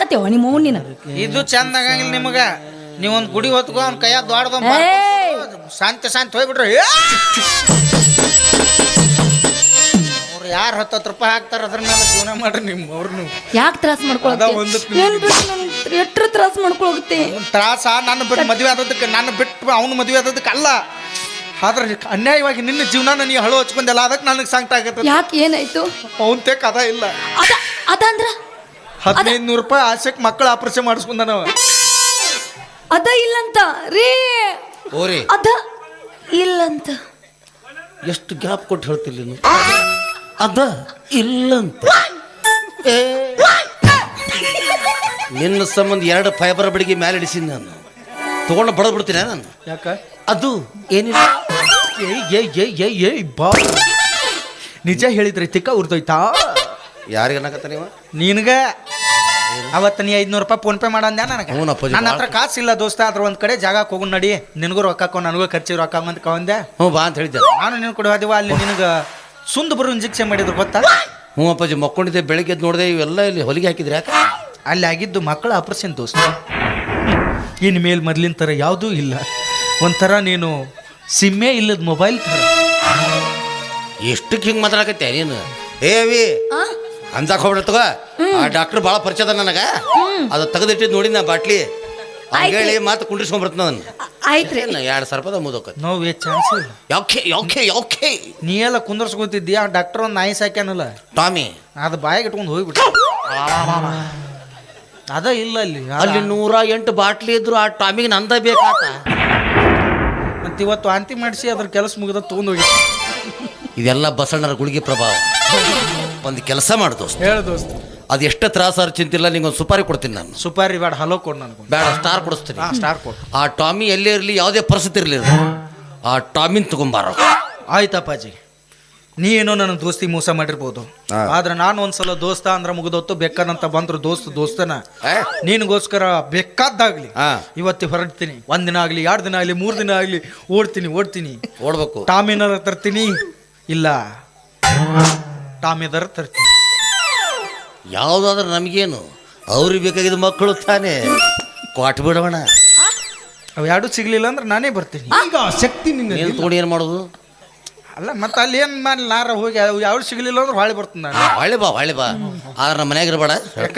Speaker 4: ಮಾಡ್ಕೊಂಡು ಸಾಯಾಕತ್ತೀವ ನಿಮ್ಮ ಅವ್ನ ನೀನು
Speaker 1: ಇದು ಚಂದ ಆಗಂಗಿಲ್ಲ ನಿಮಗ. ನೀವೊಂದು ಗುಡಿ ಹೊತ್ಕೊ ಅವ್ನ ಕೈಯ ದೊಡ್ಡದ ಶಾಂತ ಶಾಂತಿ ಹೋಗ್ಬಿಟ್ರಿ. ಅವ್ರು ಯಾರು ಹತ್ತತ್ತು ರೂಪಾಯಿ ಹಾಕ್ತಾರ ಅದ್ರ ಮೇಲೆ ಜೀವನ ಮಾಡ್ರಿ ನಿಮ್ಮ ಅವ್ರು
Speaker 4: ಯಾಕೆ ತ್ರಾಸ
Speaker 1: ಅದ ಒಂದು
Speaker 4: ನನ್ ತ್ರಾಸ ಮಾಡ್ಕೊಳಗುತ್ತೆ
Speaker 1: ತ್ರಾಸ ನನ್ನ ಬಿಟ್ಟು ಮದುವೆ ಆದದಕ್ಕೆ ನನ್ನ ಬಿಟ್ಟು ಅವ್ನ ಮದುವೆ ಆದದಕ್ಕೆ ಅಲ್ಲ. ಆದ್ರೆ ಅನ್ಯಾಯವಾಗಿ ನಿನ್ನ ಜೀವನ ನೀ ಹಳು ಹಚ್ಕೊಂಡೆಲ್ಲ ಅದಕ್ಕೆ ನನಗೆ ಸಂಕಟ ಆಗತ್ತೆ
Speaker 4: ಯಾಕೆ ಏನಾಯ್ತು?
Speaker 1: ಅವನ್ ತೆಕ್ ಅದ ಇಲ್ಲ.
Speaker 4: ಅದ ಅದಂದ್ರ
Speaker 1: ಹದಿನೈದು ನೂರು ರೂಪಾಯಿ ಆಸೆಕ್ ಮಕ್ಕಳ ಆಪರೇಷನ್ ಮಾಡಿಸ್ಕೊಂಡ ನಾವು
Speaker 4: ಅದ ಇಲ್ಲಂತ. ರೀ.
Speaker 3: ಓರಿ.
Speaker 4: ಅದ ಇಲ್ಲಂತ.
Speaker 3: ಎಷ್ಟು ಗ್ಯಾಪ್ ಕೊಟ್ಟು ಹೇಳ್ತಿಲ್ಲ ನೀನು? ಅದ ಇಲ್ಲಂತ. ಏ. ನಿನ್ನ ಸಂಬಂಧ ಎರಡು ಫೈಬರ್ ಬಡಿಗೆ ಮ್ಯಾಲೆ ಇಡಿಸಿನಿ ನಾನು. ತಗೊಂಡು ಬಡದ್ ಬಿಡ್ತೀನಿ ನಾನು?
Speaker 1: ಯಾಕ?
Speaker 3: ಅದು ಏನಿಲ್ಲ.
Speaker 1: ಏಯ್ ಏಯ್ ಏಯ್ ಏಯ್ ಏಯ್ ಬಾ. ನಿಜ ಹೇಳಿದ್ರೆ ತಿಕ್ಕ ಉರ್ದೋಯ್ತಾ?
Speaker 3: ಯಾರಿಗೆ ಅನ್ನಕತ್ತ ನೀವ
Speaker 1: ನಿನಗ ಅವತ್ತು ನೀ ಐದ್ನೂರು ರೂಪಾಯಿ ಫೋನ್ ಪೇ ಮಾಡಂದ್ಯಾ ನನಗೆ.
Speaker 3: ಹ್ಞೂ ಅಪ್ಪಾಜಿ,
Speaker 1: ನನ್ನ ಹತ್ರ
Speaker 3: ಭಾಳ-
Speaker 1: ಕಾಸು ಇಲ್ಲ ದೋಸ್ತ ಅದ್ರ ಒಂದ್ ಕಡೆ ಜಾಗ ಹೋಗು ನಡಿ. ನಿನಗೂ ರೊಕ್ಕ ಹಾಕೋ ನನಗೂ ಖರ್ಚಿಗೆ ರೊಕ್ಕ ಅಂತ ಕವಂದೆ
Speaker 3: ಹ್ಞೂ ಬಾ ಅಂತ ಹೇಳಿದ್ದೆ.
Speaker 1: ನಾನು ನಿನ್ ಕೊಡುವ ಹೋದಿವ ಅಲ್ಲಿ ನಿನಗೆ ಸುಂದ ಬರು ಇಂಜೆಕ್ಷನ್ ಮಾಡಿದ್ರು ಗೊತ್ತಾ?
Speaker 3: ಹ್ಞೂ ಅಪ್ಪಾಜಿ ಮಕ್ಕೊಂಡಿದ್ದೆ ಬೆಳಿಗ್ಗೆ ಎದ್ದು ನೋಡಿದೆ ಇವೆಲ್ಲ ಇಲ್ಲಿ ಹೊಲಿಗೆ ಹಾಕಿದ್ರೆ ಯಾಕೆ?
Speaker 1: ಅಲ್ಲಿ ಆಗಿದ್ದು ಮಕ್ಕಳ ಆಪರೇಷನ್ ದೋಸ್ತ. ಇನ್ ಮೇಲ್ ಮೊದ್ಲಿನ ಥರ ಯಾವುದೂ ಇಲ್ಲ. ಒಂಥರ ನೀನು ಸಿಮ್ಮೆ ಇಲ್ಲದ ಮೊಬೈಲ್ ಥರ.
Speaker 3: ಎಷ್ಟಕ್ಕೆ ಹಿಂಗೆ ಮಾತಾಡಕತ್ತೆ ನೀನು? ಏವಿ? ಅಂಜಾಕ್ ಹೋಗ್ಬಿಡ ತಗೋ. ಆ ಡಾಕ್ಟರ್ ಭಾಳ ಪರಿಚಯ ಅದ ನನಗ. ಅದು ತೆಗೆದಿಟ್ಟಿದ್ ನೋಡಿ ನಾ ಬಾಟ್ಲಿ. ಹೇಳಿ ಕುಂಡ್ರಿಸ್ಕೊಂಡ್ಬಿಡ್ತಾನ
Speaker 4: ಅದನ್ನ ಆಯ್ತ್ರಿ.
Speaker 3: ಎರಡು ಸಾವಿರ ರೂಪಾಯಿ ಮುದೋಕತ್
Speaker 1: ನೋವು ಚಾನ್ಸ್ ಇಲ್ಲ.
Speaker 3: ಯಾಕೆ ಯಾಕೆ ಯಾಕೆ?
Speaker 1: ನೀ ಎಲ್ಲ ಕುಂದರ್ಸ್ಕೊತಿದ್ದಿ ಆ ಡಾಕ್ಟರ್ ಒಂದು ನಾಯಿ ಸಾಕ್ಯಾನಲ್ಲ
Speaker 3: ಟಾಮಿ.
Speaker 1: ಅದು ಬಾಯಿಗೆ ಇಟ್ಕೊಂಡು ಹೋಗ್ಬಿಟ್ಟು ಅದ ಇಲ್ಲ ಅಲ್ಲಿ.
Speaker 3: ಅಲ್ಲಿ ನೂರ ಎಂಟು ಬಾಟ್ಲಿ ಇದ್ರು ಆ ಟಾಮಿಗೆ ನಂದ ಬೇಕಾತ.
Speaker 1: ಮತ್ತೆ ಇವತ್ತು ವಾಂತಿ ಮಾಡಿಸಿ ಅದ್ರ ಕೆಲಸ ಮುಗಿದ ತೊಗೊಂಡು ಹೋಗಿ.
Speaker 3: ಇದೆಲ್ಲ ಬಸಣ್ಣರ ಗುಳಿಗೆ ಪ್ರಭಾವ. ಒಂದು ಕೆಲಸ ಮಾಡು ದೋಸ್ತ.
Speaker 1: ಹೇಳ ದೋಸ್ತ.
Speaker 3: ಅದು ಎಷ್ಟು ತ್ರಾಸ ಚಿಂತಿಲ್ಲ ನಿಂಗೆ ಒಂದು ಸುಪಾರಿ ಕೊಡ್ತೀನಿ ನಾನು.
Speaker 1: ಸುಪಾರಿ ಬೇಡ ಹಲೋ ಕೊಡು ನನಗೆ
Speaker 3: ಬೇಡ ಸ್ಟಾರ್ ಕೊಡಿಸ್ತೀನಿ.
Speaker 1: ಹಾಂ ಸ್ಟಾರ್ ಕೊಡು.
Speaker 3: ಆ ಟಾಮಿ ಎಲ್ಲೇ ಇರಲಿ ಯಾವುದೇ ಪರಿಸ್ಥಿತಿ ಇರಲಿ ಆ ಟಾಮಿನ್ ತಗೊಂಬಾರ.
Speaker 1: ಆಯ್ತಪ್ಪಾಜಿ ನೀ ಏನೋ ನನ್ನ ದೋಸ್ತಿ ಮೋಸ ಮಾಡಿರ್ಬೋದು. ಆದ್ರೆ ನಾನು ಒಂದ್ಸಲ ದೋಸ್ತ ಅಂದ್ರೆ ಮುಗಿದೊತ್ತು ಬೆಕ್ಕದಂತ ಬಂದ್ರು ದೋಸ್ತ ದೋಸ್ತನ? ನಿನಗೋಸ್ಕರ ಬೇಕಾದ್ದಾಗ್ಲಿ.
Speaker 3: ಹಾ.
Speaker 1: ಇವತ್ತು ಹೊರಡ್ತೀನಿ. ಒಂದ್ ದಿನ ಆಗ್ಲಿ ಎರಡು ದಿನ ಆಗ್ಲಿ ಮೂರ್ ದಿನ ಆಗ್ಲಿ ಓಡ್ತೀನಿ ಓಡ್ತೀನಿ.
Speaker 3: ಓಡ್ಬೇಕು.
Speaker 1: ಟಾಮಿನ ತರ್ತೀನಿ ಇಲ್ಲ. ಟಾಮಿದರ ತರ್ತೀನಿ
Speaker 3: ಯಾವುದಾದ್ರೂ ನಮಗೇನು? ಅವ್ರಿಗೆ ಬೇಕಾಗಿದ್ದ ಮಕ್ಕಳು ತಾನೇ. ಕೊಟ್ಟು ಬಿಡೋಣ.
Speaker 1: ಅವು ಎರಡು ಸಿಗ್ಲಿಲ್ಲ ಅಂದ್ರೆ ನಾನೇ ಬರ್ತೀನಿ.
Speaker 2: ಈಗ ಶಕ್ತಿ ನಿನ್ನ
Speaker 3: ಏನು ತೊಗೊಂಡು ಏನು ಮಾಡೋದು?
Speaker 1: ಅಲ್ಲ ಮತ್ತೆ ಅಲ್ಲಿ ಏನು ಮಾಡಲಿ ನಾರ ಹೋಗಿ ಅವು ಯಾವ ಸಿಗ್ಲಿಲ್ಲ ಅಂದ್ರೆ ಹಾಳೆ ಬರ್ತೀನಿ ನಾನು.
Speaker 3: ಹಾಳೆ ಬಾ ಹಾಳೆ ಬಾ. ಆದ್ರೆ ನಮ್ಮ ಮನ್ಯಾಗ ಇರಬೇಡ.
Speaker 1: ಯಾಕ?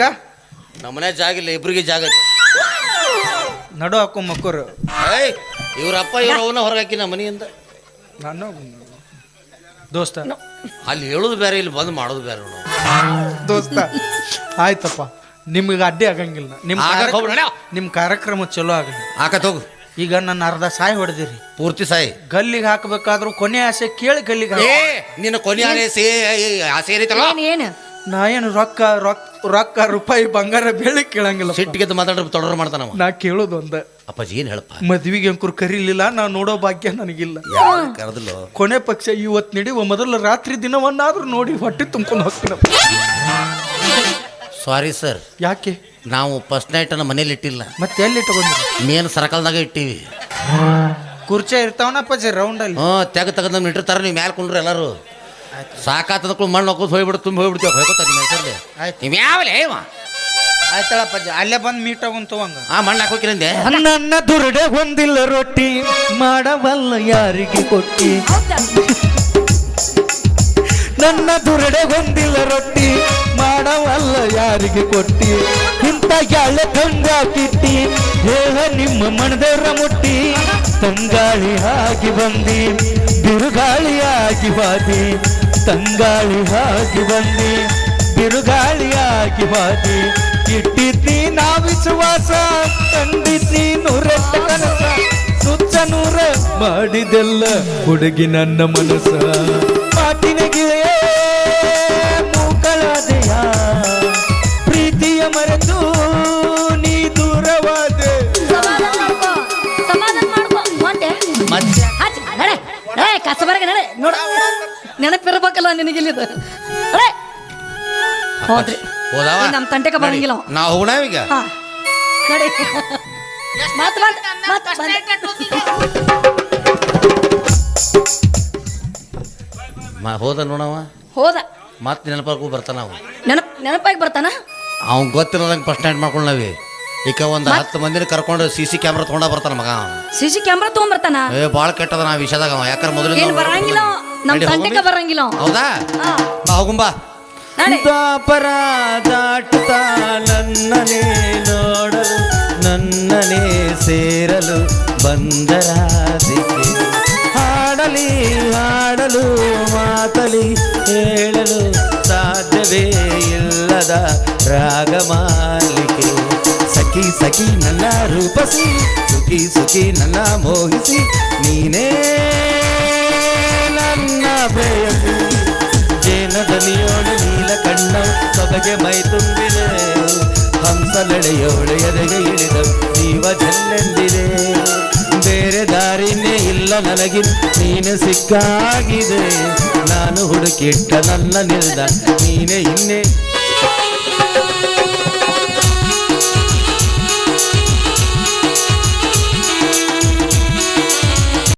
Speaker 3: ನಮ್ಮ ಮನೆ ಜಾಗ ಇಲ್ಲ ಇಬ್ರಿಗೆ ಜಾಗ ಐತೆ.
Speaker 1: ನಡು ಹಾಕೋ ಮಕ್ಕರು.
Speaker 3: ಏಯ್ ಇವ್ರ ಅಪ್ಪ ಇವ್ರ ಅವನ ಹೊರಗಾಕಿ ನಮ್ಮ ಮನೆಯಿಂದ.
Speaker 1: ನಾನು ದೋಸ್ತ.
Speaker 3: ಅಲ್ಲಿ ಹೇಳೋದು ಬೇರೆ ಇಲ್ಲಿ ಬಂದು ಮಾಡೋದು ಬೇರೆ ನೋಡು.
Speaker 1: ದೋಸ್ತ ಆಯ್ತಪ್ಪ. ನಿಮ್ಗೆ ಅಡ್ಡಿ ಆಗಂಗಿಲ್ಲ. ನಿಮ್ಮ ಕಾರ್ಯಕ್ರಮ-
Speaker 3: ಹೋಗ್ಬೇಡ.
Speaker 1: ನಿಮ್ಮ ಕಾರ್ಯಕ್ರಮ ಚಲೋ ಆಗಲಿ.
Speaker 3: ಹಾಕತ್ ಹೋಗು
Speaker 1: ಈಗ ನನ್ನ ಅರ್ಧ ಸಾಯಿ ಹೊಡೆದಿರಿ.
Speaker 3: ಪೂರ್ತಿ ಸಾಯಿ.
Speaker 1: ಗಲ್ಲಿಗೆ ಹಾಕಬೇಕಾದ್ರೂ ಕೊನೆ ಆಸೆ ಕೇಳಿ ಗಲ್ಲಿಗೆ ಹಾಕ್-
Speaker 3: ಏ ನಿನ್ನ ಕೊನೆ ಆಸೆ ಆಸೆ ಏನೈತಲ್ಲ
Speaker 4: ಏನ್ ಏನ್?
Speaker 1: ನಾ ಏನು ರೊಕ್ಕ ರೊಕ್ಕ ರೊಕ್ಕ ರೂಪಾಯಿ ಬಂಗಾರ ಬೆಳೆ ಕೇಳಂಗಿಲ್ಲ
Speaker 3: ಸಿಟ್ಟಿಗೆ ಮಾತಾಡ್ರೆ ತೊಡರ್ ಮಾಡ್ತಾನ
Speaker 1: ನಾ ಕೇಳೋದು ಒಂದ.
Speaker 3: ಅಪ್ಪಾಜಿ ಏನು ಹೇಳಪ್ಪ?
Speaker 1: ಮದ್ವಿಗೆ ಅಂಕುರ್ ಕರೀಲಿಲ್ಲ ನಾ ನೋಡೋ ಭಾಗ್ಯ ನನಗಿಲ್ಲ.
Speaker 3: ಕರೆದಿಲ್ಲ
Speaker 1: ಕೊನೆ ಪಕ್ಷ ಇವತ್ತು ನಡಿ ಮೊದಲ ರಾತ್ರಿ ದಿನವನ್ನಾದ್ರೂ ನೋಡಿ ಹೊಟ್ಟೆ ತುಂಬ್ಕೊಂಡು ಹೋಗ್ತೀನಪ್ಪ
Speaker 3: ಸಾರಿ ಸರ್
Speaker 1: ಯಾಕೆ?
Speaker 3: ನಾವು ಫಸ್ಟ್ ನೈಟ್ ಅನ್ನ ಮನೇಲಿ ಇಟ್ಟಿಲ್ಲ.
Speaker 1: ಮತ್ತೆ ಎಲ್ಲಿ ತಗೊಂಡ್ರಿ
Speaker 3: ಮೇನ್ ಸರ್ಕಲ್ದಾಗ ಇಟ್ಟಿವಿ.
Speaker 1: ಕುರ್ಚೆ ಇರ್ತಾವನಪ್ಪ ರೌಂಡ್ ರೌಂಡಲ್ಲಿ
Speaker 3: ಹ್ಞೂ ತೆಗ ತೆಗೆದು ನಮ್ಮ ಇಟ್ಟಿರ್ತಾರೆ ನೀವು ಮ್ಯಾಲೆ ಕುಂಡ್ರಿ ಎಲ್ಲರೂ. ಸಾಕಾತದಕ್ಕೂ ಮಣ್ಣು ಹೋಗೋದು ಹೋಗ್ಬಿಡು ತುಂಬ ಹೋಗ್ಬಿಡ್ತೀವಿ. ಹೋಗ್ಕೋತ ನಿಮ್ಮ ಹೆಸರಲ್ಲಿ?
Speaker 1: ಆಯ್ತು.
Speaker 3: ನೀವು ಯಾವಲೇ ಇವ?
Speaker 1: ಆಯ್ತಳಪ್ಪ ಅಲ್ಲೇ ಬಂದು ಮೀಟ್ ಆಗುಂತ ಹಂಗ
Speaker 3: ಆ ಮಣ್ಣು ಹಾಕೋಕಿರಂದೆ
Speaker 2: ನನ್ನ ದುರುಡೆ ಹೊಂದಿಲ್ಲ ರೊಟ್ಟಿ ಮಾಡವಲ್ಲ ಯಾರಿಗೆ ಕೊಟ್ಟಿ? ನನ್ನ ದುರುಡೆ ಹೊಂದಿಲ್ಲ ರೊಟ್ಟಿ ಮಾಡವಲ್ಲ ಯಾರಿಗೆ ಕೊಟ್ಟಿ? ಇಂಥ ಎಳ್ಳೆ ತಂಗ ಕಿಟ್ಟಿ ಹೇಳ ನಿಮ್ಮ ಮಣದೇವ್ರ ಮುಟ್ಟಿ. ತಂಗಾಳಿ ಆಗಿ ಬಂದಿ ಬಿರುಗಾಳಿ ಆಗಿ ಬಾದಿ. ತಂಗಾಳಿ ಹಾಕಿ ಬನ್ನಿ, ಬಿರುಗಾಳಿ ಹಾಕಿ ಬಾಕಿ ಇಟ್ಟಿದ್ದಿ ನಾ ವಿಶ್ವಾಸ ಕಂಡಿದ್ದಿ ನೂರೆಟ್ಟ ಕನಸ. ಸುತ್ತ ನೂರ ಮಾಡಿದೆಲ್ಲ ಹುಡುಗಿ ನನ್ನ ಮನಸ್ಸ. ಮಾತಿನ
Speaker 4: ನಿನಗಿಲ್ಲಿದ. ಹೋದ್ರಿ.
Speaker 3: ಹೋದಾವ?
Speaker 4: ನಮ್ಮ ತಂಟೆಕ ತಂಟೆಗ ಬರಂಗಿಲ್ಲ ಅವ.
Speaker 3: ನಾವು ಹೋಗೋಣ ಈಗ?
Speaker 4: ಹಾ. ನಡಿ.
Speaker 3: ಮ ಹೋದ ನೋಡವ
Speaker 4: ಹೋದ.
Speaker 3: ಮತ್ತೆ ನೆನಪಾಗು ಬರ್ತಾನ ಅವ?
Speaker 4: ನೆನಪ್ ನೆನಪಾಗಿ ಬರ್ತಾನ?
Speaker 3: ಅವ್ನ್ ಗೊತ್ತಿರೋದಂಗೆ ಫಸ್ಟ್ ಸ್ಟ್ಯಾಂಡ್ ಮಾಡ್ಕೊಂಡವಿ ಈಗ. ಒಂದು ಹತ್ತು ಮಂದಿನ ಕರ್ಕೊಂಡು ಸಿ ಸಿ ಕ್ಯಾಮ್ರಾ ತೊಗೊಂಡ ಬರ್ತಾನ ಮಗ ಅವ.
Speaker 4: ಸಿ ಸಿ ಕ್ಯಾಮ್ರಾ ತಗೊಂಬರ್ತಾನ
Speaker 3: ಏ ಭಾಳ ಕೆಟ್ಟದ ನಾ ವಿಷಯದಾಗ ಅವ. ಯಾಕಂದ್ರೆ ಮೊದಲು
Speaker 4: ಏನ್ ಬರಂಗಿಲ್ಲ ಅವ. ನಮ್ ತಂಟೆಗ ಬರಂಗಿಲ್ಲ? ಅವ.
Speaker 3: ಹೌದಾ?
Speaker 4: ಹಾ.
Speaker 3: ಬಾ ಹೋಗುಂಬಾ.
Speaker 2: ದಾಪರ ದಾಟುತ್ತಾ ನನ್ನನೇ ನೋಡಲು ನನ್ನನೇ ಸೇರಲು ಬಂದರಾದಿಕೆ ಹಾಡಲಿ ಹಾಡಲು ಮಾತಲಿ ಹೇಳಲು ಸಾಧ್ಯವೇ ಇಲ್ಲದ ರಾಗಮಾಲಿಕೆ ಸಖಿ ಸಖಿ ನನ್ನ ರೂಪಸಿ ಸುಖಿ ಸುಖಿ ನನ್ನ ಮೋಹಿಸಿ ನೀನೇ ಬೇಯಸಿ ಜೇನದನಿಯೋಳು ನೀಲ ಕಣ್ಣ ಸೊಬಗೆ ಮೈ ತುಂಬಿದೆ. ಹಂಸಲೆಳೆಯೋಳು ಎದೆಗೆ ಇಳಿದ ಜೀವ ಜಲ್ಲೆಂದಿದೆ ಬೇರೆ ದಾರಿನೇ ಇಲ್ಲ ನನಗಿ ನೀನು ಸಿಕ್ಕಾಗಿದೆ. ನಾನು ಹುಡುಕಿಟ್ಟ ನನ್ನ ನಿಲ್ದ, ನೀನೆ ಇನ್ನೇ